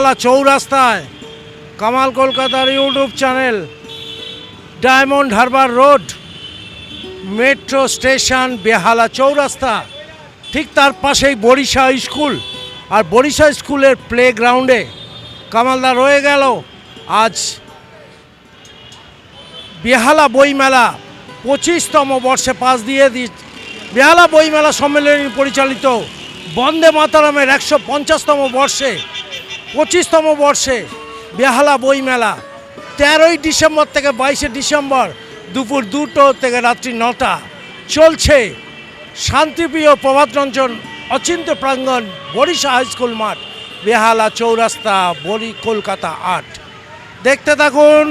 বেহালা চৌরাস্তায়, কামাল কলকাতার YouTube channel, Diamond Harbour road, metro station Behala Chowrasta, ঠিক তার পাশেই বরিশা স্কুল। আর বরিশা স্কুলের প্লে গ্রাউন্ডে কামালদা রয়ে গেল আজ বেহালা বইমেলা, পঁচিশতম বর্ষে পাশ দিয়ে দি বেহালা বইমেলা সম্মেলনী পরিচালিত বন্দে মাতারামের একশো পঞ্চাশতম বর্ষে পঁচিশতম বর্ষে বেহালা বইমেলা, তেরোই ডিসেম্বর থেকে বাইশে ডিসেম্বর দুপুর দুটো থেকে রাত্রি নটা চলছে শান্তিপ্রিয় প্রভাতরঞ্জন, অচিন্ত প্রাঙ্গণ, বরিশা হাই স্কুল মাঠ, বেহালা চৌরাস্তা বরি কলকাতা আট। দেখতে থাকুন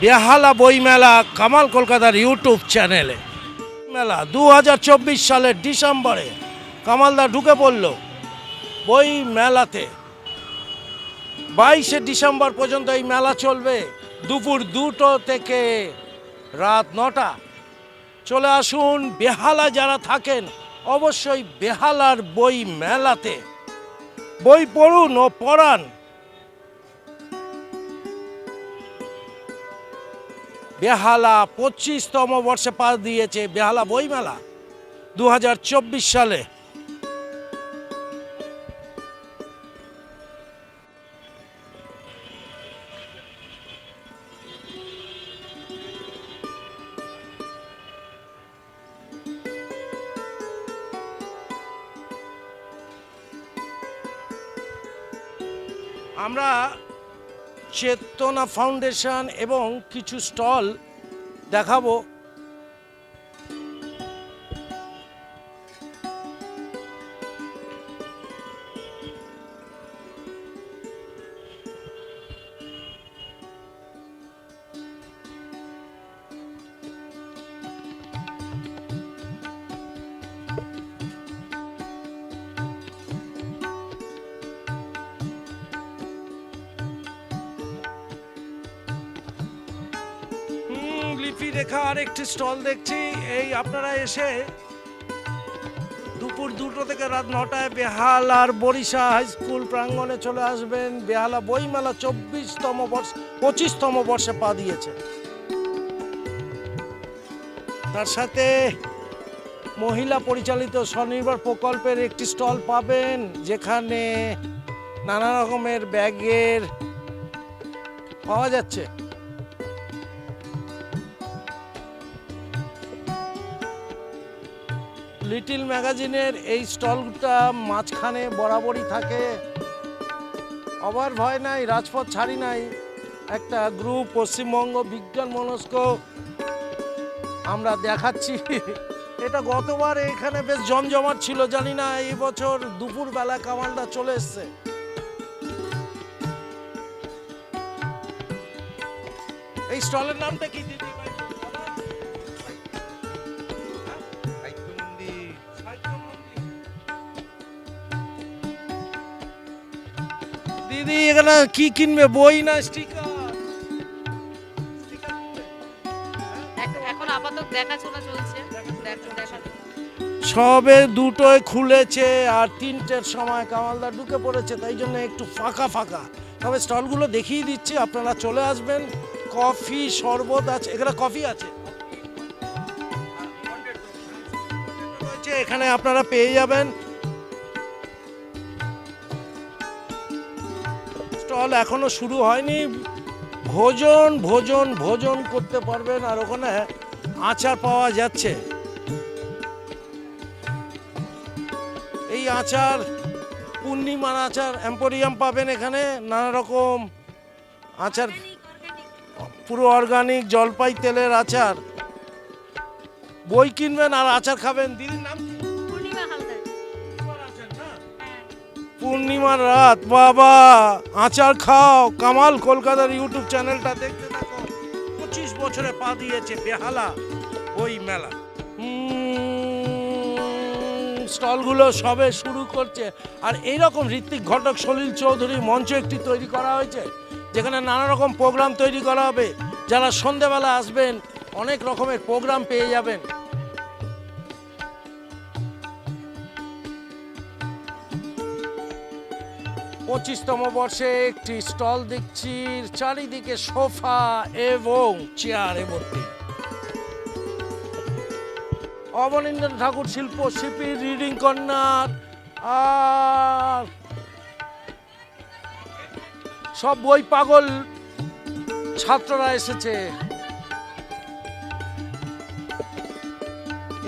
বেহালা বইমেলা কামাল কলকাতার ইউটিউব চ্যানেলে। মেলা দু হাজার চব্বিশ সালের ডিসেম্বরে কামালদা ঢুকে পড়ল বই মেলাতে বাইশে ডিসেম্বর পর্যন্ত এই মেলা চলবে। দুপুর দুটো থেকে রাত নটা। চলে আসুন বেহালা যারা থাকেন, অবশ্যই বেহালার বই মেলাতে। বই পড়ুন ও পড়ান। বেহালা পঁচিশতম বর্ষে পা দিয়েছে বেহালা বইমেলা দু হাজার চব্বিশ সালে চেতনা ফাউন্ডেশন এবং কিছু স্টল দেখাবো। লিপি রেখা আর একটি স্টল দেখছি। এই আপনারা এসে দুপুর দুটো থেকে রাত নটায় বেহাল আর বরিশা হাই স্কুল প্রাঙ্গণে চলে আসবেন। বেহালা বইমেলা চব্বিশতম বর্ষ, পঁচিশতম বর্ষে পা দিয়েছে। তার সাথে মহিলা পরিচালিত স্বনির্ভর প্রকল্পের একটি স্টল পাবেন, যেখানে নানা রকমের ব্যাগের পাওয়া যাচ্ছে। লিটিল ম্যাগাজিনের এই স্টলটা মাঝখানে বরাবরই থাকে। আবার ভয় নাই, রাজপথ ছাড়ি নাই। একটা গ্রুপ পশ্চিমবঙ্গ বিজ্ঞান মনস্ক, আমরা দেখাচ্ছি। এটা গতবার এখানে বেশ জমজমাট ছিল, জানি না, এই বছর দুপুরবেলা কামালটা চলে এসছে। এই স্টলের নামটা কি দিদি? দিদি এখানে কি কিনবে বই না স্টিকার এখন- এখন আপাতত দেখাশোনা চলছে সবে দুটোয় খুলেছে আর তিনটের সময় কামালদা ঢুকে পড়েছে তাই জন্য একটু ফাঁকা ফাঁকা তবে স্টলগুলো দেখিয়ে দিচ্ছি আপনারা চলে আসবেন কফি শরবত আছে এখানে কফি আছে এখানে আপনারা পেয়ে যাবেন স্টল এখনও শুরু হয়নি। ভোজন ভোজন ভোজন করতে পারবেন আর ওখানে আচার পাওয়া যাচ্ছে। এই আচার, পূর্ণিমার আচার এম্পোরিয়াম পাবেন এখানে, নানা রকম আচার, পুরো অর্গানিক জলপাই তেলের আচার। বই কিনবেন আর আচার খাবেন। দিদির নাম পূর্ণিমা হালদার? পূর্ণিমার রাত, বাবা। আচার খাও। কামাল কলকাতার ইউটিউব চ্যানেলটা দেখতে থাকো। পঁচিশ বছরে পা দিয়েছে বেহালা ওই মেলা। স্টলগুলো সবে শুরু করছে। আর এইরকম ঋত্বিক ঘটক, সলিল চৌধুরীর মঞ্চ একটি তৈরি করা হয়েছে, যেখানে নানা রকম প্রোগ্রাম তৈরি করা হবে। যারা সন্ধেবেলা আসবেন, অনেক রকমের প্রোগ্রাম পেয়ে যাবেন। পঁচিশতম বর্ষে একটি স্টল দেখছি, চারিদিকে সোফা এবং চেয়ারে ভর্তি অবনীন্দ্র ঠাকুর শিল্প শিল্পীর রিডিং কর্নার আর সব বই পাগল ছাত্ররা এসেছে।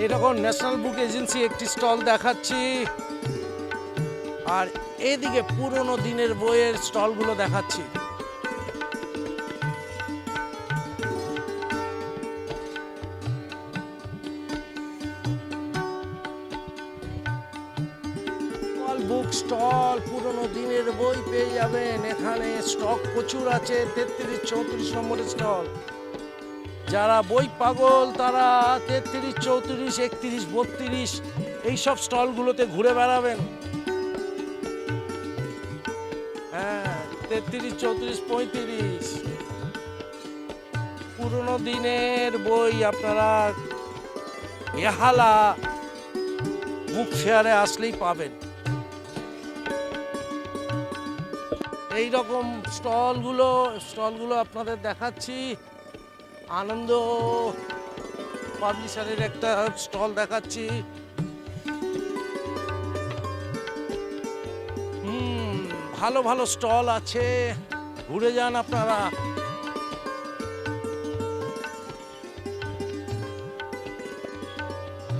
এরকম ন্যাশনাল বুক এজেন্সি একটি স্টল দেখাচ্ছি। আর এদিকে পুরনো দিনের বইয়ের স্টলগুলো দেখাচ্ছি। বুক স্টল, পুরনো দিনের বই পেয়ে যাবেন। এখানে স্টক প্রচুর আছে, তেত্রিশ, চৌত্রিশ নম্বরের স্টল। যারা বই পাগল, তারা তেত্রিশ, চৌত্রিশ, একত্রিশ, বত্রিশ, এইসব স্টলগুলোতে ঘুরে বেড়াবেন। তেত্রিশ, চৌত্রিশ, পঁয়ত্রিশ। পুরনো দিনের বই আপনারা এহালা বুক ফেয়ারে আসলেই পাবেন। এই রকম স্টলগুলো স্টলগুলো আপনাদের দেখাচ্ছি। আনন্দ পাবলিশারের একটা স্টল দেখাচ্ছি। ভালো ভালো স্টল আছে। ঘুরে যান আপনারা।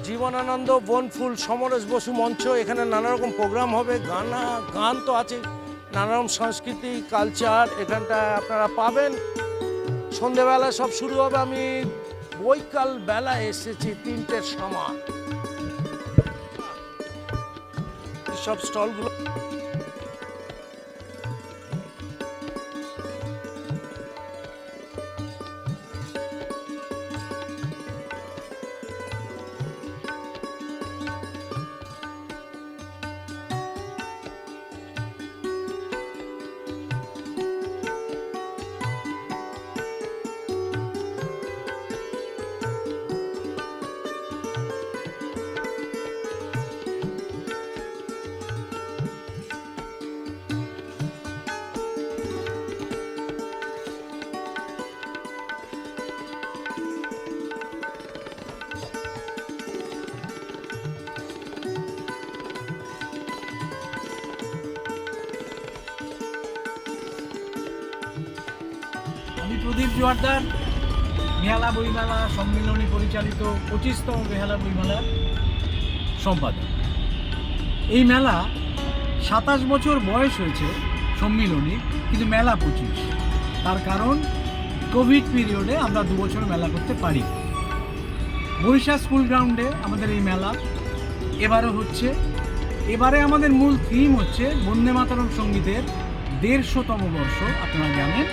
জীবনানন্দ, বনফুল, সমরেশ বসু মঞ্চ, এখানে নানা রকম প্রোগ্রাম হবে। গানা, গান তো আছে নানা রকম সংস্কৃতি, কালচার এখানটায় আপনারা পাবেন। সন্ধেবেলা সব শুরু হবে। আমি বৈকাল বেলা এসেছি তিনটের সময়। সব স্টলগুলো জোয়ারদার বেহালা বইমেলা সম্মিলনী পরিচালিত পঁচিশতম বেহালা বইমেলার সম্পাদক। এই মেলা সাতাশ বছর বয়স হয়েছে সম্মিলনী, কিন্তু মেলা পঁচিশ। তার কারণ, কোভিড পিরিয়ডে আমরা দু বছর মেলা করতে পারি। বরিশা স্কুল গ্রাউন্ডে আমাদের এই মেলা। এবারও হচ্ছে। এবারে আমাদের মূল থিম হচ্ছে বন্দে মাতরম সঙ্গীতের দেড়শোতম বর্ষ। আপনারা জানেন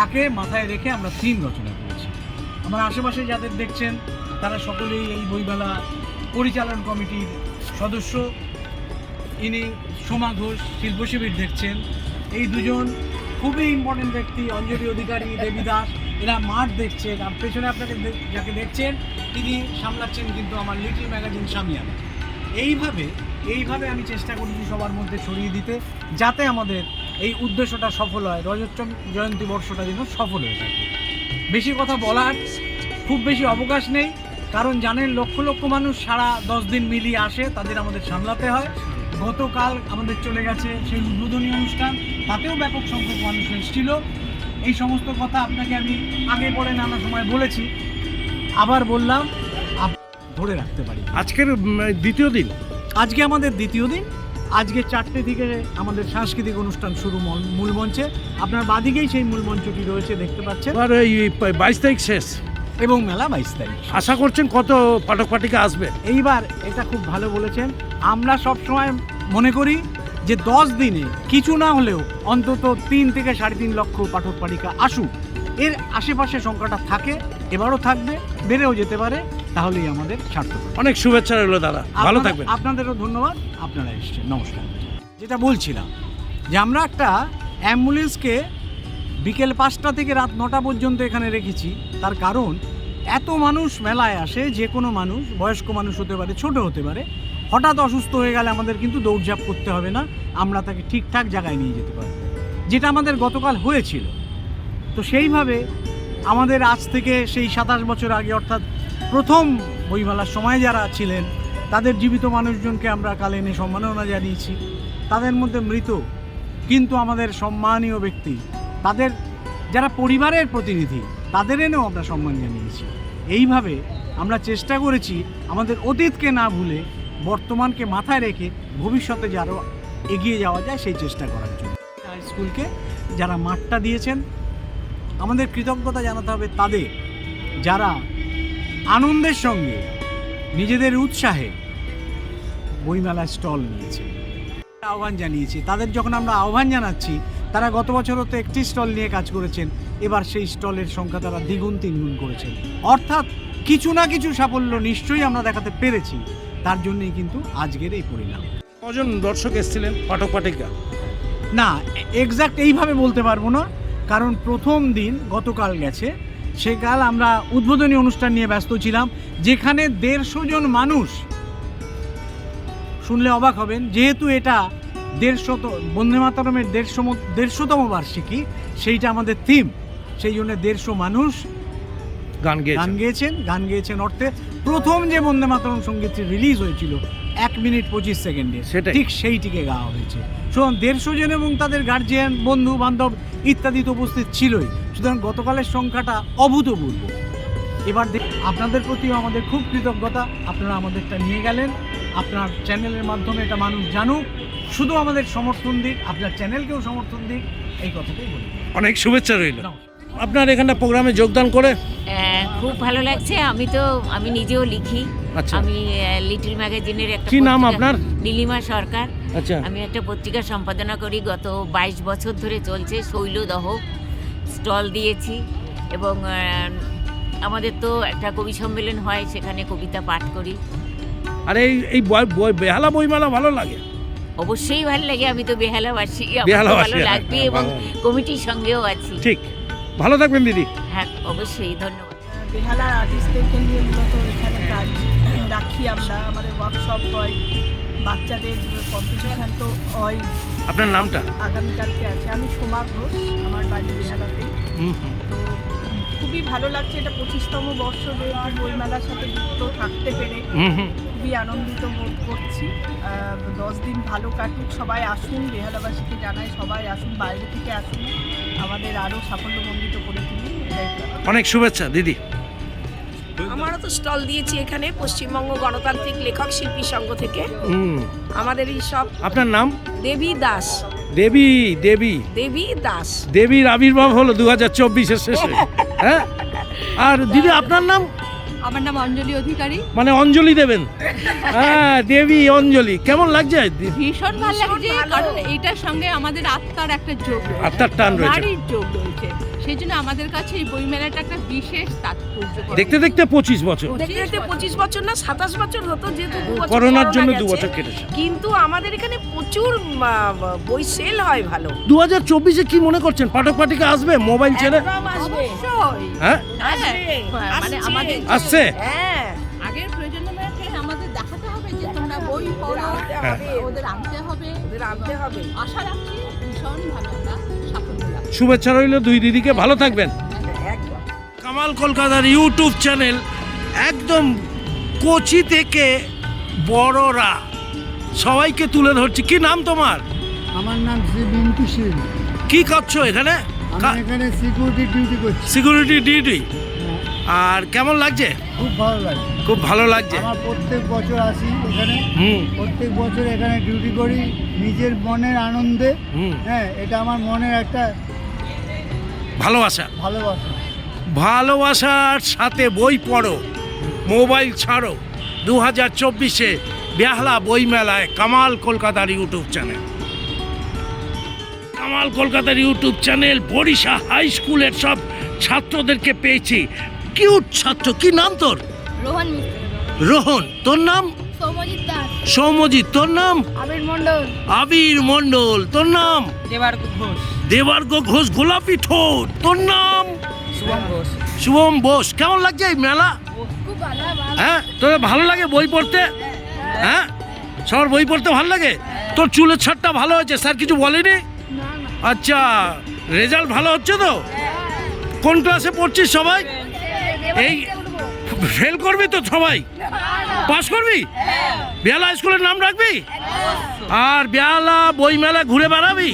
তাকে মাথায় রেখে আমরা থিম রচনা করেছি। আমার আশেপাশে যাদের দেখছেন, তারা সকলেই এই বইমেলা পরিচালন কমিটির সদস্য। ইনি সোমা ঘোষ শিল্পশিবির দেখছেন। এই দুজন খুবই ইম্পর্টেন্ট ব্যক্তি, অঞ্জলি অধিকারী, দেবী দাস, এরা মাঠ দেখছেন। আর পেছনে আপনাকে যাকে দেখছেন, তিনি সামলাচ্ছেন কিন্তু আমার লিটল ম্যাগাজিন সামিয়ানা এইভাবে এইভাবে আমি চেষ্টা করেছি সবার মধ্যে ছড়িয়ে দিতে, যাতে আমাদের এই উদ্দেশ্যটা সফল হয়। রজত জয়ন্তী বর্ষটা যেন সফল হয়ে থাকে বেশি কথা বলার খুব বেশি অবকাশ নেই কারণ জানেন লক্ষ লক্ষ মানুষ সারা দশ দিন মিলিয়ে আসে তাদের আমাদের সামলাতে হয়। গতকাল আমাদের চলে গেছে সেই উদ্বোধনী অনুষ্ঠান তাতেও ব্যাপক সংখ্যক মানুষ এসেছিল। এই সমস্ত কথা আপনাকে আমি আগে পরে নানা সময় বলেছি। আবার বললাম ধরে রাখতে পারি। আজকের দ্বিতীয় দিন? আজকে আমাদের দ্বিতীয় দিন। আজকে চারটে থেকে আমাদের সাংস্কৃতিক অনুষ্ঠান শুরু মল- মঞ্চে। আপনার বাদিকেই সেই মূল মঞ্চটি রয়েছে দেখতে পাচ্ছেন। এবার এই বাইশ তারিখ শেষ। এবং মেলা বাইশ তারিখ। আশা করছেন কত পাঠক পাঠিকা আসবে? এইবার এটা খুব ভালো বলেছেন আমরা সব সময় মনে করি যে দশ দিনে কিছু না হলেও অন্তত তিন থেকে সাড়ে তিন লক্ষ পাঠক পাঠিকা আসুক। এর আশেপাশে সংখ্যাটা থাকে এবারও থাকবে বেড়েও যেতে পারে। তাহলেই আমাদের সার্থক। অনেক শুভেচ্ছা রইল দাদা। ভালো থাকবেন। আপনাদেরও ধন্যবাদ। আপনারা এসছেন। নমস্কার। যেটা বলছিলাম যে আমরা একটা অ্যাম্বুলেন্সকে বিকেল পাঁচটা থেকে রাত নটা পর্যন্ত এখানে রেখেছি। তার কারণ এত মানুষ মেলায় আসে যে কোনো মানুষ বয়স্ক মানুষ হতে পারে ছোট হতে পারে হঠাৎ অসুস্থ হয়ে গেলে আমাদের কিন্তু দৌড়ঝাঁপ করতে হবে না। আমরা তাকে ঠিকঠাক জায়গায় নিয়ে যেতে পারব। যেটা আমাদের গতকাল হয়েছিল। তো সেইভাবে আমাদের আজ থেকে সেই সাতাশ বছর আগে অর্থাৎ প্রথম বইমেলার সময় যারা ছিলেন, তাদের জীবিত মানুষজনকে আমরা কালে এনে সম্মাননা জানিয়েছি। তাদের মধ্যে মৃত, কিন্তু আমাদের সম্মানীয় ব্যক্তি, তাদের যারা পরিবারের প্রতিনিধি, তাদের এনেও আমরা সম্মান জানিয়েছি। এইভাবে আমরা চেষ্টা করেছি আমাদের অতীতকে না ভুলে, বর্তমানকে মাথায় রেখে ভবিষ্যতে যারও এগিয়ে যাওয়া যায়, সেই চেষ্টা করার জন্য। হাই স্কুলকে যারা মাঠটা দিয়েছেন, আমাদের কৃতজ্ঞতা জানাতে হবে তাদের, যারা আনন্দের সঙ্গে নিজেদের উৎসাহে বইমেলায় স্টল নিয়েছে। আহ্বান জানিয়েছি। তাদের যখন আমরা আহ্বান জানাচ্ছি তারা গত বছরও তো একটি স্টল নিয়ে কাজ করেছেন এবার সেই স্টলের সংখ্যা তারা দ্বিগুণ তিনগুণ করেছেন। অর্থাৎ কিছু না কিছু সাফল্য নিশ্চয়ই আমরা দেখাতে পেরেছি। তার জন্যই কিন্তু আজকের এই পরিণাম। কজন দর্শক এসেছিলেন পাঠক পাঠিকা না এক্সাক্ট এইভাবে বলতে পারব না কারণ প্রথম দিন গতকাল গেছে সেকাল আমরা উদ্বোধনী অনুষ্ঠান নিয়ে ব্যস্ত ছিলাম যেখানে দেড়শো জন মানুষ শুনলে অবাক হবেন যেহেতু এটা দেড়শত বন্দে মাতারমের দেড়শো দেড়শোতম বার্ষিকী সেইটা আমাদের থিম সেই জন্য দেড়শো মানুষ গান গান গেয়েছেন গেয়েছেন গান গেয়েছেন অর্থে প্রথম যে বন্দে মাতরম সঙ্গীতটি রিলিজ হয়েছিল এক মিনিট পঁচিশ সেকেন্ডে সেটা ঠিক সেইটিকে গাওয়া হয়েছে। সুতরাং দেড়শো জন এবং তাদের গার্জিয়ান বন্ধু বান্ধব ইত্যাদি তো উপস্থিত ছিলই সুতরাং গতকালের সংখ্যাটা অভূতপূর্ব। এবার দেখ- আপনাদের প্রতিও আমাদের খুব কৃতজ্ঞতা। আপনারা আমাদেরটা নিয়ে গেলেন। আপনার চ্যানেলের মাধ্যমে এটা মানুষ জানুক। শুধু আমাদের সমর্থন দিক আপনার চ্যানেলকেও সমর্থন দিক এই কথাটাই বলি। অনেক শুভেচ্ছা রইল। আপনার এখানে প্রোগ্রামে যোগদান করে? খুব ভালো লাগছে। আমি তো আমি নিজেও লিখি। আচ্ছা। আমি লিটল ম্যাগাজিনের একটা কি নাম আপনার? নীলিমা সরকার। আচ্ছা। আমি একটা পত্রিকা সম্পাদনা করি। গত বাইশ বছর ধরে চলছে শৈলদহ। স্টল দিয়েছি এবং আমাদের তো একটা কবি সম্মেলন হয় সেখানে কবিতা পাঠ করি। আর এই এই বই- বই- বেহালা বইমেলা ভালো লাগে। অবশ্যই ভালো লাগে আমি তো বেহালাবাসী আমার ভালো লাগবে হ্যাঁ, এবং কমিটির সঙ্গেও আছি। ঠিক। ভালো থাকবেন দিদি। হ্যাঁ অবশ্যই ধন্যবাদ। বেহালার আর্টিস্টদেরকে নিয়ে মূলত এখানে কাজ রাখি আমরা। আমাদের ওয়ার্কশপ হয় বাচ্চাদের কম্পিটিশান তো হয় আপনার নামটা? আগামীকালকে আছে। আমি সোমা ঘোষ আমার বাড়ি বেহালাতে। তো খুবই ভালো লাগছে এটা পঁচিশতম বর্ষ যেহেতু বইমেলার সাথে যুক্ত থাকতে পেরে। খুবই আনন্দিত বোধ করছি। দশ দিন ভালো কাটুক সবাই আসুন বেহালাবাসীকে জানাই সবাই আসুন বাইরে থেকে আসুন। আমাদের আরও সাফল্যমণ্ডিত করে তুলুন। অনেক শুভেচ্ছা দিদি। স্টল দিয়েছি এখানে পশ্চিমবঙ্গ গণতান্ত্রিক লেখক শিল্পী সংঘ থেকে। হুম। আমাদের এই সব আপনার নাম? দেবী দাস। দেবী দেবী। দেবী দাস। দেবীর আবির্ভাব হলো দু হাজার চব্বিশের শেষে। হ্যাঁ? আর দিদি আপনার নাম? আমার নাম অঞ্জলি অধিকারী। মানে অঞ্জলি দেবেন। হ্যাঁ দেবী অঞ্জলি। কেমন লাগছে? ভীষণ ভালো লাগছে কারণ এইটার সঙ্গে আমাদের আত্মার একটা যোগ আত্মার টান রয়েছে। নারীর যোগ রয়েছে। সেই জন্য আমাদের কাছে এই বইমেলাটা একটা বিশেষ তাৎপর্য দেখতে দেখতে পঁচিশ বছর। দেখতে দেখতে পঁচিশ বছর না সাতাশ বছর হতো যেহেতু দু বছর করোনার করোনা জন্য দু বছর কেটেছে। কিন্তু আমাদের এখানে প্রচুর বই সেল হয় ভালো। দু হাজার চব্বিশে কি মনে করছেন? পাঠক পাঠিকা আসবে? মোবাইল ছেড়ে? আসবে। হ্যাঁ? মানে আমাদের আসছে? হ্যাঁ। আগের প্রজন্মকে আমাদের দেখাতে হবে যে তোমরা বই পড়ো হ্যাঁ। হবে ওদের আনতে হবে। ওদের আনতে হবে। আশা রাখছি ভীষণ ভালো। শুভেচ্ছা রইল দুই দিদিকে ভালো থাকবেন। কামাল কলকাতার ইউটিউব চ্যানেল একদম কোচি থেকে বড়রা। সবাইকে তুলে ধরছি। কি নাম তোমার? আমার নাম শ্রী সিং কি করছ এখানে? এখানে সিকিউরিটি ডিউটি করছি। সিকিউরিটি ডিউটি আর কেমন লাগছে? খুব ভালো লাগে খুব ভালো লাগছে। আমার প্রত্যেক বছর আসি এখানে। হুম। প্রত্যেক বছর এখানে ডিউটি করি। নিজের মনের আনন্দে। হ্যাঁ এটা আমার মনের একটা ভালোবাসা। ভালোবাসা। ভালোবাসার সাথে বই পড়ো মোবাইল ছাড়ো। দু হাজার চব্বিশে বেহালা বইমেলায় কামাল কলকাতার ইউটিউব চ্যানেল। কামাল কলকাতার ইউটিউব চ্যানেল বরিশা হাই স্কুলের সব ছাত্রদেরকে পেয়েছি। কিউট ছাত্র কি নাম তোর? রোহন রোহন তোর নাম? সৌমজিৎ দাস। সৌমজিৎ তোর নাম? আবির মন্ডল আবির মণ্ডল তোর নাম? দেবার ঘোষ। দেবার্গ ঘোষ গোলাপি ঠোঁট। তোর নাম? শুভম বোস। কেমন লাগছে এই মেলা? হ্যাঁ তোর ভালো লাগে বই পড়তে? হ্যাঁ সবার বই পড়তে ভালো লাগে? তোর চুলের ছাড়টা ভালো হয়েছে? স্যার কিছু বলেনি? আচ্ছা রেজাল্ট ভালো হচ্ছে তো? কোন ক্লাসে পড়ছিস সবাই? এই ফেল করবি তো সবাই? পাস করবি? বেহালা স্কুলের নাম রাখবি? আর বেহালা বই মেলা ঘুরে বেড়াবি?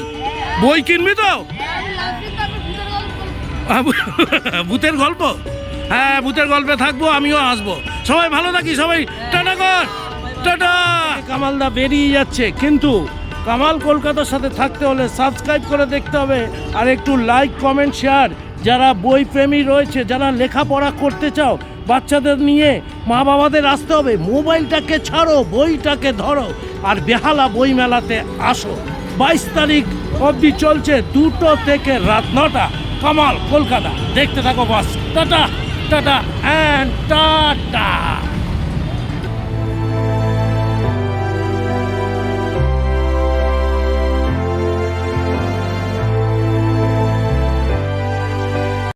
বই কিনবি তো? ভূতের গল্প? হ্যাঁ ভূতের গল্পে থাকব, আমিও আসব। সবাই ভালো থাকি, সবাই। টাটা কর। টাটা। কামালদা বেরিয়ে যাচ্ছে, কিন্তু কামাল কলকাতার সাথে থাকতে হলে সাবস্ক্রাইব করে দেখতে হবে, আর একটু লাইক কমেন্ট শেয়ার যারা বই প্রেমী রয়েছে, যারা লেখাপড়া করতে চাও, বাচ্চাদের নিয়ে মা বাবাদের আসতে হবে। মোবাইলটাকে ছাড়ো, বইটাকে ধরো, আর বেহালা বই মেলাতে আসো। বাইশ তারিখ অবধি চলছে দুটো থেকে রাত নটা। কামাল, কলকাতা। দেখতে থাকো বাস টাটা টাটা অ্যান্ড টাটা।